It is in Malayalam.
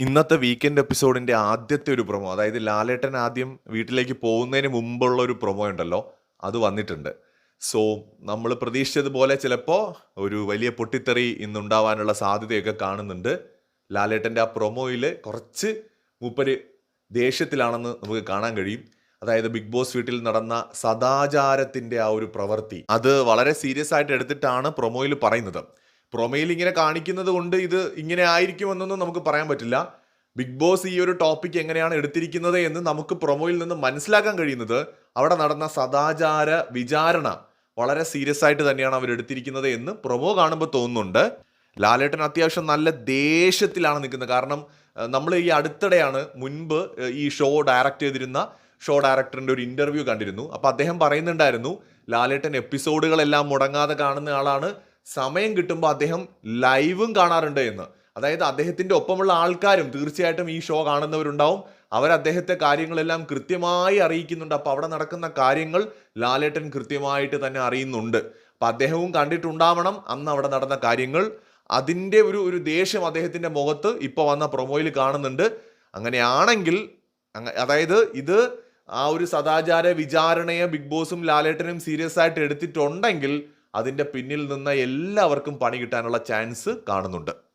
ഇന്നത്തെ വീക്കെൻഡ് എപ്പിസോഡിന്റെ ആദ്യത്തെ ഒരു പ്രൊമോ അതായത് ലാലേട്ടൻ ആദ്യം വീട്ടിലേക്ക് പോകുന്നതിന് മുമ്പുള്ള ഒരു പ്രൊമോ ഉണ്ടല്ലോ അത് വന്നിട്ടുണ്ട്. സോ നമ്മൾ പ്രതീക്ഷിച്ചതുപോലെ ചിലപ്പോൾ ഒരു വലിയ പൊട്ടിത്തെറി ഇന്നുണ്ടാവാനുള്ള സാധ്യതയൊക്കെ കാണുന്നുണ്ട്. ലാലേട്ടന്റെ ആ പ്രൊമോയിൽ കുറച്ച് മൂപ്പര് ദേഷ്യത്തിലാണെന്ന് നമുക്ക് കാണാൻ കഴിയും. അതായത് ബിഗ് ബോസ് വീട്ടിൽ നടന്ന സദാചാരത്തിന്റെ ആ ഒരു പ്രവൃത്തി അത് വളരെ സീരിയസ് ആയിട്ട് എടുത്തിട്ടാണ് പ്രൊമോയിൽ പറയുന്നത്. പ്രൊമോയിൽ ഇങ്ങനെ കാണിക്കുന്നത് കൊണ്ട് ഇത് ഇങ്ങനെ ആയിരിക്കുമെന്നൊന്നും നമുക്ക് പറയാൻ പറ്റില്ല. ബിഗ് ബോസ് ഈ ഒരു ടോപ്പിക് എങ്ങനെയാണ് എടുത്തിരിക്കുന്നത് എന്ന് നമുക്ക് പ്രൊമോയിൽ നിന്ന് മനസ്സിലാക്കാൻ കഴിയുന്നത് അവിടെ നടന്ന സദാചാര വിചാരണ വളരെ സീരിയസ് ആയിട്ട് തന്നെയാണ് അവർ എടുത്തിരിക്കുന്നത് എന്ന് പ്രൊമോ കാണുമ്പോൾ തോന്നുന്നുണ്ട്. ലാലേട്ടൻ അത്യാവശ്യം നല്ല ദേഷ്യത്തിലാണ് നിൽക്കുന്നത്. കാരണം നമ്മൾ ഈ അടുത്തിടെയാണ് മുൻപ് ഈ ഷോ ഡയറക്റ്റ് ചെയ്തിരുന്ന ഷോ ഡയറക്ടറിന്റെ ഒരു ഇന്റർവ്യൂ കണ്ടിരുന്നു. അപ്പോൾ അദ്ദേഹം പറയുന്നുണ്ടായിരുന്നു ലാലേട്ടൻ എപ്പിസോഡുകളെല്ലാം മുടങ്ങാതെ കാണുന്ന ആളാണ്. സമയം കിട്ടുമ്പോൾ അദ്ദേഹം ലൈവും കാണാറുണ്ട് എന്ന്. അതായത് അദ്ദേഹത്തിന്റെ ഒപ്പമുള്ള ആൾക്കാരും തീർച്ചയായിട്ടും ഈ ഷോ കാണുന്നവരുണ്ടാവും. അവർ അദ്ദേഹത്തെ കാര്യങ്ങളെല്ലാം കൃത്യമായി അറിയിക്കുന്നുണ്ട്. അപ്പോൾ അവിടെ നടക്കുന്ന കാര്യങ്ങൾ ലാലേട്ടൻ കൃത്യമായിട്ട് തന്നെ അറിയുന്നുണ്ട്. അപ്പം അദ്ദേഹവും കണ്ടിട്ടുണ്ടാവണം അന്ന് അവിടെ നടന്ന കാര്യങ്ങൾ. അതിന്റെ ഒരു ഒരു ദേഷ്യം അദ്ദേഹത്തിന്റെ മുഖത്ത് ഇപ്പോൾ വന്ന പ്രൊമോയിൽ കാണുന്നുണ്ട്. അങ്ങനെയാണെങ്കിൽ അങ്ങ അതായത് ഇത് ആ ഒരു സദാചാര വിചാരണയെ ബിഗ് ബോസും ലാലേട്ടനും സീരിയസ് ആയിട്ട് എടുത്തിട്ടുണ്ടെങ്കിൽ അതിന്റെ പിന്നിൽ നിന്ന് എല്ലാവർക്കും പണി കിട്ടാനുള്ള ചാൻസ് കാണുന്നുണ്ട്.